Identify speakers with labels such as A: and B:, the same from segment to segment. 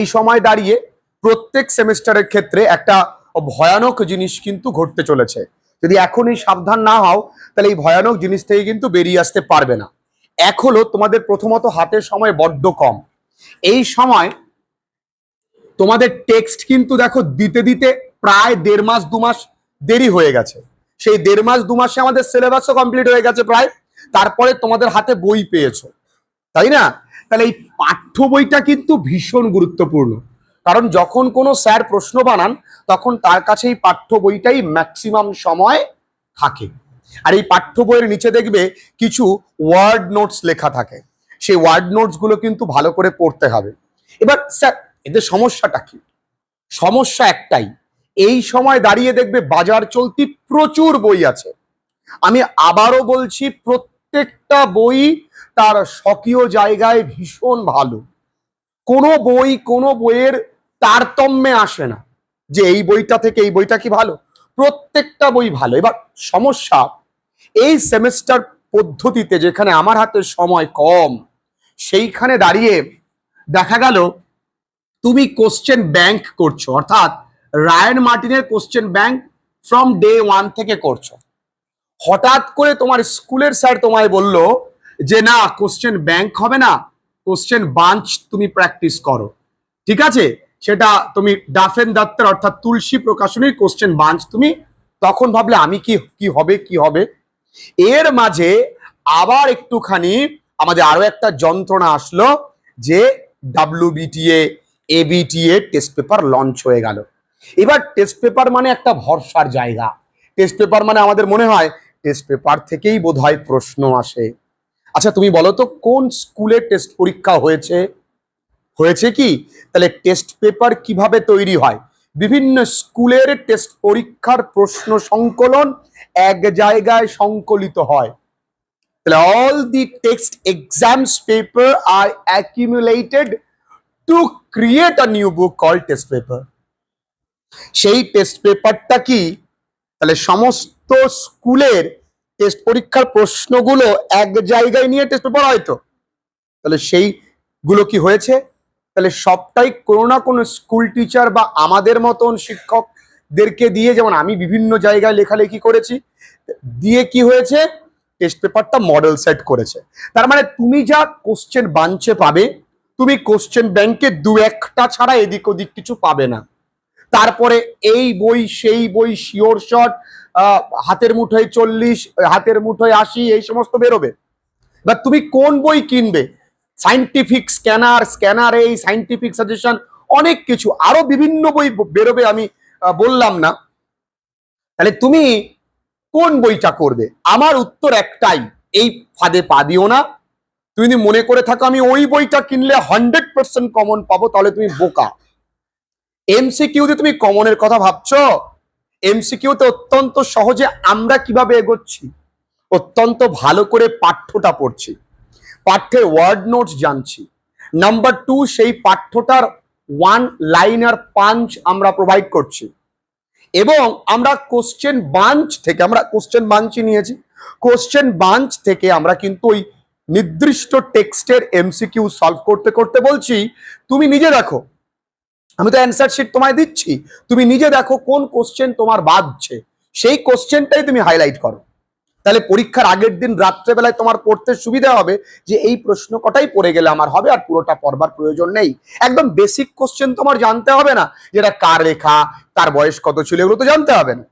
A: এই সময় দাঁড়িয়ে প্রত্যেক সেমিস্টারের ক্ষেত্রে একটা ভয়ানক জিনিস কিন্তু ঘটতে চলেছে। যদি এখনই সাবধান না হও, তাহলে এই ভয়ানক জিনিস থেকে কিন্তু বেরিয়ে আসতে পারবে না। এক হলো তোমাদের প্রথমত হাতের সময় বড্ড কম। এই সময় তোমাদের টেক্সট কিন্তু দেখো দিতে দিতে প্রায় দেড় মাস, দু মাস দেরি হয়ে গেছে। সেই দেড় মাস, দু মাসে আমাদের সিলেবাসও কমপ্লিট হয়ে গেছে প্রায়। তারপরে তোমাদের হাতে বই পেয়েছ। তাই না? তাহলে এই পাঠ্য বইটা কিন্তু ভীষণ গুরুত্বপূর্ণ। কারণ যখন কোনো স্যার প্রশ্ন বানান, তখন তার কাছে এই পাঠ্য বইটাই ম্যাক্সিমাম সময় থাকে। আর এই পাঠ্য বইয়ের নিচে দেখবে কিছু ওয়ার্ড নোটস লেখা থাকে। সেই ওয়ার্ড নোটসগুলো কিন্তু ভালো করে পড়তে হবে। এবার স্যার, এদের সমস্যাটা কি? সমস্যা একটাই, এই সময় দাঁড়িয়ে দেখবে বাজার চলতি প্রচুর বই আছে। আমি আবারও বলছি প্রত্যেকটা বই তার স্বকীয় জায়গায় ভীষণ ভালো। কোনো বই কোনো বইয়ের তারতম্যে আসে না যে এই বইটা থেকে এই বইটা কি ভালো? প্রত্যেকটা বই ভালো। এবার সমস্যা, এই সেমেস্টার পদ্ধতিতে যেখানে আমার হাতে সময় কম, সেইখানে দাঁড়িয়ে দেখা গেল তুমি কোশ্চেন ব্যাংক করছ। অর্থাৎ রায়ন মার্টিনের question bank from day one থেকে করছ। হঠাৎ করে তোমার স্কুলের স্যার তোমায় বলল যে, না কোশ্চেন ব্যাংক হবে না কোশ্চেন বাঞ্চ তুমি প্র্যাকটিস করো। ঠিক আছে? সেটা তুমি ডাফেন দত্তের অর্থাৎ তুলসী প্রকাশনীর কোশ্চেন বাঞ্চ তুমি তখন ভাবলে, আমি কি কি হবে কি হবে? এর মাঝে আবার একটুখানি আমাদের আরও একটা যন্ত্রণা আসলো যে WBTA ABTA test paper launch হয়ে গেল। এবার টেস্ট পেপার মানে একটা ভরসার জায়গা। টেস্ট পেপার মানে আমাদের মনে হয় টেস্ট পেপার থেকেই বোধহয় প্রশ্ন আসে। আচ্ছা তুমি বলো তো, কোন স্কুলে টেস্ট পরীক্ষা হয়েছে? হয়েছে কি? তাহলে টেস্ট পেপার কীভাবে তৈরি হয়? বিভিন্ন স্কুলের টেস্ট পরীক্ষার প্রশ্ন সংকলন এক জায়গায় সংকলিত হয়। তাহলে all the text exams paper are accumulated to create a new book call test paper সেই টেস্ট পেপারটা কি? তাহলে সমস্ত স্কুলের টেস্ট পরীক্ষার প্রশ্নগুলো এক জায়গায় নিয়ে টেস্ট পেপার হয়তো তাহলে সেইগুলো কি হয়েছে? তাহলে সবটাই কোনো না কোনো স্কুল টিচার বা আমাদের মতন শিক্ষকদেরকে দিয়ে, যেমন আমি বিভিন্ন জায়গায় লেখালেখি করেছি, দিয়ে কি হয়েছে? টেস্ট পেপারটা মডেল সেট করেছে। তার মানে তুমি যা কোশ্চেন বাঞ্চে পাবে, তুমি কোশ্চেন ব্যাংকে দু একটা ছাড়া এদিক ওদিক কিছু পাবে না। তারপরে এই বই, সেই বই শিওর শট হাতের মুঠোয় চল্লিশ, হাতের মুঠোয় আশি, এই সমস্ত বেরোবে। বা তুমি কোন বই কিনবে? সাইন্টিফিক স্ক্যানার স্ক্যানার এই সাইন্টিফিক সাজেশন অনেক কিছু। আরও বিভিন্ন বই বেরোবে আমি বললাম না। তাহলে তুমি কোন বইটা করবে? আমার উত্তর একটাই, এই ফাঁদে পা দিও না। তুমি যদি মনে করে থাকো, আমি ওই বইটা কিনলে হান্ড্রেড পার্সেন্ট কমন পাবো, তাহলে তুমি বোকা। এমসিকিউতে তুমি কমনের কথা ভাবছ? এমসিকিউতে অত্যন্ত সহজে আমরা কীভাবে এগোচ্ছি? অত্যন্ত ভালো করে পাঠ্যটা পড়ছি। পাঠ্যের ওয়ার্ড নোটস জানছি। নাম্বার টু সেই পাঠ্যটার ওয়ান লাইনার পাঞ্চ আমরা প্রোভাইড করছি। এবং আমরা কোশ্চেন বাঞ্চ থেকে, আমরা কোশ্চেন বাঞ্চই নিয়েছি। কোশ্চেন বাঞ্চ থেকে আমরা কিন্তু ওই নির্দিষ্ট টেক্সটের এমসিকিউ সলভ করতে করতে বলছি। তুমি নিজে দেখো। আমি তো অ্যান্সার শিট তোমায় দিচ্ছি। তুমি নিজে দেখো কোন কোশ্চেন তোমার বাদছে সেই কোশ্চেনটাই তুমি হাইলাইট করো। তাহলে পরীক্ষার আগের দিন রাত্রেবেলায় তোমার পড়তে সুবিধা হবে যে এই প্রশ্ন কটাই পড়ে গেলে আমার হবে আর পুরোটা পড়বার প্রয়োজন নেই। একদম বেসিক কোশ্চেন তোমার জানতে হবে না। যেটা কার লেখা, তার বয়স কত ছিল, এগুলো তো জানতে হবে না।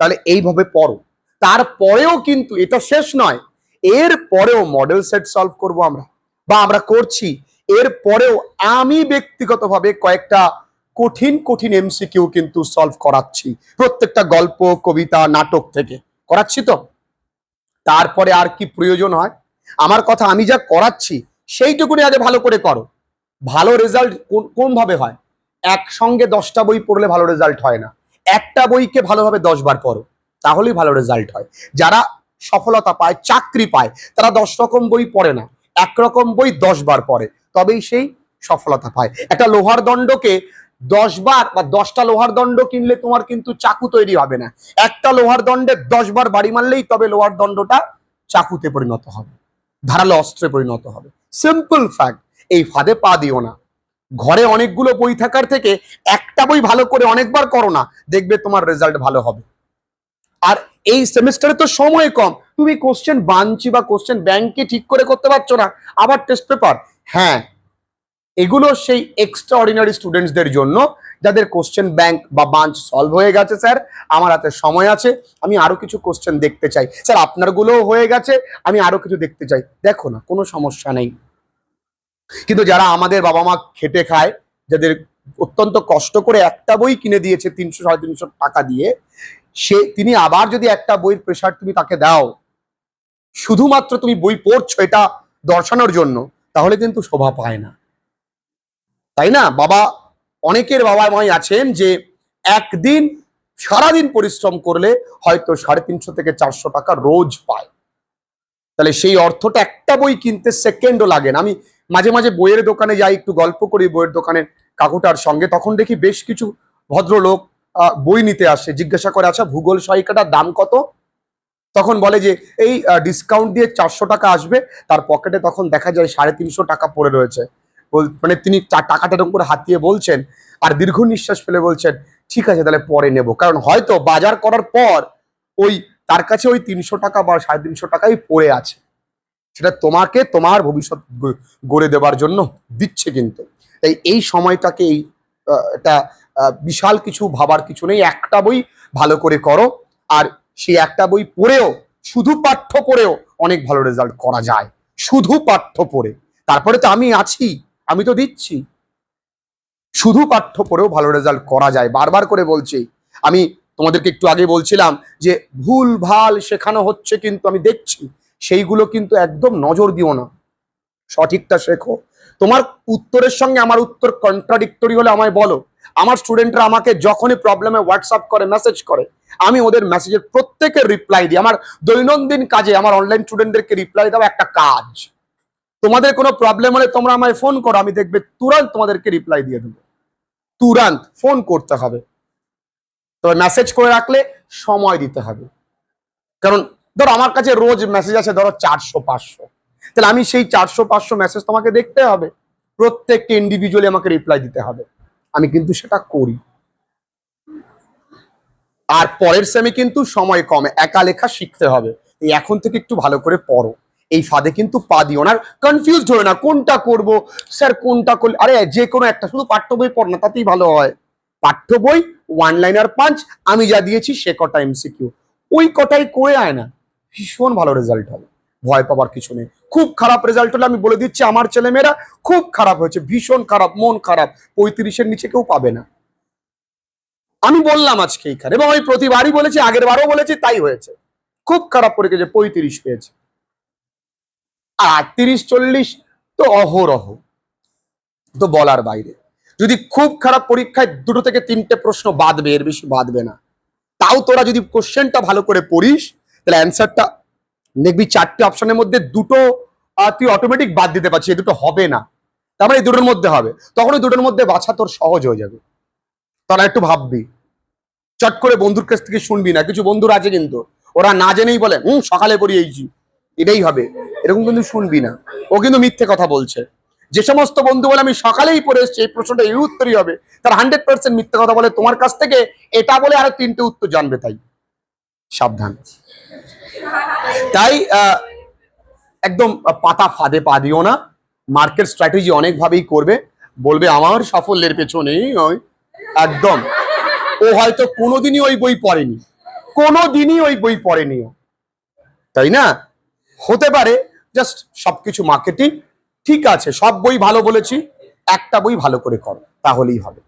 A: তাহলে এইভাবে পড়ো। তারপরেও কিন্তু এটা শেষ নয়। এর পরেও মডেল সেট সলভ করব আমরা। বা আমরা করছি। এর পরেও আমি ব্যক্তিগতভাবে কয়েকটা কঠিন কঠিন এমসিকিউ কিন্তু সলভ করাচ্ছি। প্রত্যেকটা গল্প, কবিতা, নাটক থেকে। করাচ্ছি তো? তারপরে আর কি প্রয়োজন হয়? আমার কথা আমি যা করাচ্ছি, সেইটুকুনি আগে ভালো করে করো। ভালো রেজাল্ট কোন কোন ভাবে হয়? একসঙ্গে দশটা বই পড়লে ভালো রেজাল্ট হয় না। একটা বইকে ভালোভাবে দশ বার পড়ো, তাহলেই ভালো রেজাল্ট হয়। যারা সফলতা পায়, চাকরি পায়, তারা দশ রকম বই পড়ে না। একরকম বই দশ বার পড়ে। তবেই সেই সফলতা পায়। একটা লোহার দণ্ডকে দশ বার বা দশটা লোহার দণ্ড কিনলে তোমার কিন্তু চাকু তৈরি হবে না। একটা লোহার দণ্ডে দশ বার বাড়ি মারলেই তবে লোহার দণ্ডটা চাকুতে পরিণত হবে, ধারালো অস্ত্রে পরিণত হবে। সিম্পল ফ্যাক্ট এই ফাঁদে পা দিও না। ঘরে অনেকগুলো বই থাকার থেকে একটা বই ভালো করে অনেকবার করো না, দেখবে তোমার রেজাল্ট ভালো হবে। আর এই সেমিস্টারে তো সময় কম, তুমি কোশ্চেন বাঞ্চি বা কোশ্চেন ব্যাংকে ঠিক করে করতে পারছ না, আবার টেস্ট পেপার হ্যাঁ এগুলো সেই এক্সট্রা অর্ডিনারি স্টুডেন্টসদের জন্য যাদের কোশ্চেন ব্যাংক বা বাঞ্চ সলভ হয়ে গেছে স্যার আমার হাতে সময় আছে, আমি আরও কিছু কোশ্চেন দেখতে চাই। স্যার আপনারগুলোও হয়ে গেছে, আমি আরও কিছু দেখতে চাই। দেখো না, কোনো সমস্যা নেই। কিন্তু যারা আমাদের বাবা মা খেটে খায়, যাদের অত্যন্ত কষ্ট করে একটা বই কিনে দিয়েছে তিনশো, সাড়ে তিনশো টাকা দিয়ে, সে, তিনি আবার যদি একটা বইয়ের প্রেশার তুমি তাকে দাও, শুধুমাত্র তুমি বই পড়ছো এটা দর্শানোর জন্য তাহলে কিন্তু শোভা পায় না। তাই না? বাবা, অনেকের বাবা মাই আছেন যে একদিন, সারাদিন পরিশ্রম করলে হয়তো সাড়ে তিনশো থেকে চারশো টাকা রোজ পায়। তাহলে সেই অর্থটা একটা বই কিনতে সেকেন্ডও লাগে না। আমি মাঝে মাঝে বইয়ের দোকানে যাই, একটু গল্প করি বইয়ের দোকানের কাকুটার সঙ্গে, তখন দেখি বেশ কিছু ভদ্রলোক বই নিতে আসে। জিজ্ঞাসা করে আচ্ছা ভূগোল সহায়িকাটার দাম কত? তখন বলে যে, এই ডিসকাউন্ট দিয়ে চারশো টাকা আসবে। তার পকেটে তখন দেখা যায় সাড়ে তিনশো টাকা পড়ে রয়েছে। মানে তিনি টাকাটা এরকম করে হাতিয়ে বলছেন আর দীর্ঘ নিঃশ্বাস ফেলে বলছেন, ঠিক আছে, তাহলে পরে নেব। কারণ হয়তো বাজার করার পর ওই, তার কাছে ওই তিনশো টাকা বা সাড়ে তিনশো টাকাই পড়ে আছে। সেটা তোমাকে তোমার ভবিষ্যৎ গড়ে দেওয়ার জন্য দিচ্ছে কিন্তু। তাই এই সময়টাকে এই এটা বিশাল কিছু ভাবার কিছু নেই। একটা বই ভালো করে করো। আর সেই একটা বই পড়েও, শুধু পাঠ্য পড়েও অনেক ভালো রেজাল্ট করা যায়। শুধু পাঠ্য পড়ে। তারপরে তো আমি আছি, আমি তো দিচ্ছি। শুধু পাঠ্য পড়েও ভালো রেজাল্ট করা যায়। বারবার করে বলছি, আমি তোমাদেরকে একটু আগে বলছিলাম যে, ভুল ভালো শেখানো হচ্ছে কিন্তু আমি দেখছি, সেইগুলো কিন্তু একদম নজর দিও না। সঠিকটা শেখো। তোমার উত্তরের সঙ্গে আমার উত্তর কন্ট্রাডিক্টরি হলে আমায় বলো। আমার স্টুডেন্টরা আমাকে যখনই প্রবলেমে হোয়াটসঅ্যাপ করে মেসেজ করে, আমি ওদের মেসেজের প্রত্যেকের রিপ্লাই দিই। আমার দৈনন্দিন কাজে আমার অনলাইন স্টুডেন্টদেরকে রিপ্লাই দেওয়া একটা কাজ। তোমাদের কোনো প্রবলেম হলে তোমরা আমায় ফোন করো, আমি দেখবে তুরন্ত তোমাদেরকে রিপ্লাই দিয়ে দেবো। তুরন্ত ফোন করতে হবে। তবে মেসেজ করে রাখলে সময় দিতে হবে। কারণ ধরো আমার কাছে রোজ মেসেজ আছে ধরো চারশো, পাঁচশো। তাহলে আমি সেই চারশো, পাঁচশো মেসেজ তোমাকে দেখতে হবে। প্রত্যেককে ইন্ডিভিজুয়ালি আমাকে রিপ্লাই দিতে হবে। আমি কিন্তু সেটা করি। আর পরের সেমে কিন্তু সময় কমে, একা লেখা শিখতে হবে। এই এখন থেকে একটু ভালো করে পড়ো। এই ফাঁদে কিন্তু পা দিও না কনফিউজড হয়ে না, কোনটা করব? স্যার, কোনটা করলে? আরে, যে কোনো একটা, শুধু পাঠ্য বই পড় না, তাতেই ভালো হয়। পাঠ্য বই ওয়ান লাইনার পাঞ্চ আমি যা দিয়েছি সে কটা এমসিকিউ ওই কটাই করে আয় না, ভীষণ ভালো রেজাল্ট হবে। ভয় পাবার কিছু নেই। খুব খারাপ রেজাল্ট হলে আমি বলে দিচ্ছি, আমার ছেলেমেয়েরা খুব খারাপ হয়েছে, ভীষণ খারাপ, মন খারাপ। পঁয়ত্রিশের নিচে কেউ পাবে না। আমি বললাম আজকে এইখানে এবং আমি প্রতিবারই বলেছি, আগের বারও বলেছি, তাই হয়েছে। খুব খারাপ পরীক্ষা যে পঁয়ত্রিশ পেয়েছে। আর তিরিশ চল্লিশ তো অহরহ। তো বলার বাইরে। যদি খুব খারাপ পরীক্ষায় দুটো থেকে তিনটে প্রশ্ন বাদবে, এর বেশি বাদবে না। তাও তোরা যদি কোশ্চেনটা ভালো করে পড়িস, তাহলে অ্যান্সারটা দেখবি চারটে অপশনের মধ্যে দুটো তুই অটোমেটিক বাদ দিতে পারছিস এই দুটো হবে না। তার মানে এই দুটোর মধ্যে হবে। তখন ওই দুটোর মধ্যে বাছা তোর সহজ হয়ে যাবে। তারা একটু ভাববি। চট করে বন্ধুর কাছ থেকে শুনবি না, কিছু বন্ধুরা আছে কিন্তু, ওরা না জেনেই বলে, হুম, সকালে পড়িয়েছি এটাই হবে। এরকম কিন্তু শুনবি না। ও কিন্তু মিথ্যে কথা বলছে। যে সমস্ত বন্ধু বলে, আমি সকালেই পড়ে এসেছি, এই প্রশ্নটা এই উত্তরই হবে। তার হান্ড্রেড পার্সেন্ট মিথ্যে কথা বলে, তোমার কাছ থেকে এটা বলে আরও তিনটে উত্তর জানবে তাই। সাবধান। তাই একদম পাতা ফাঁদে পা দিও না। মার্কেট স্ট্র্যাটেজি অনেকভাবেই করবে। বলবে, আমার সাফল্যের পেছনে ওই একদম। ও হয়তো কোনোদিনই ওই বই পড়েনি। কোনোদিনই ওই বই পড়েনি তাই না? হতে পারে জাস্ট সবকিছু মার্কেটিং ঠিক আছে, সব বই ভালো বলেছি। একটা বই ভালো করে করো, তাহলেই হবে।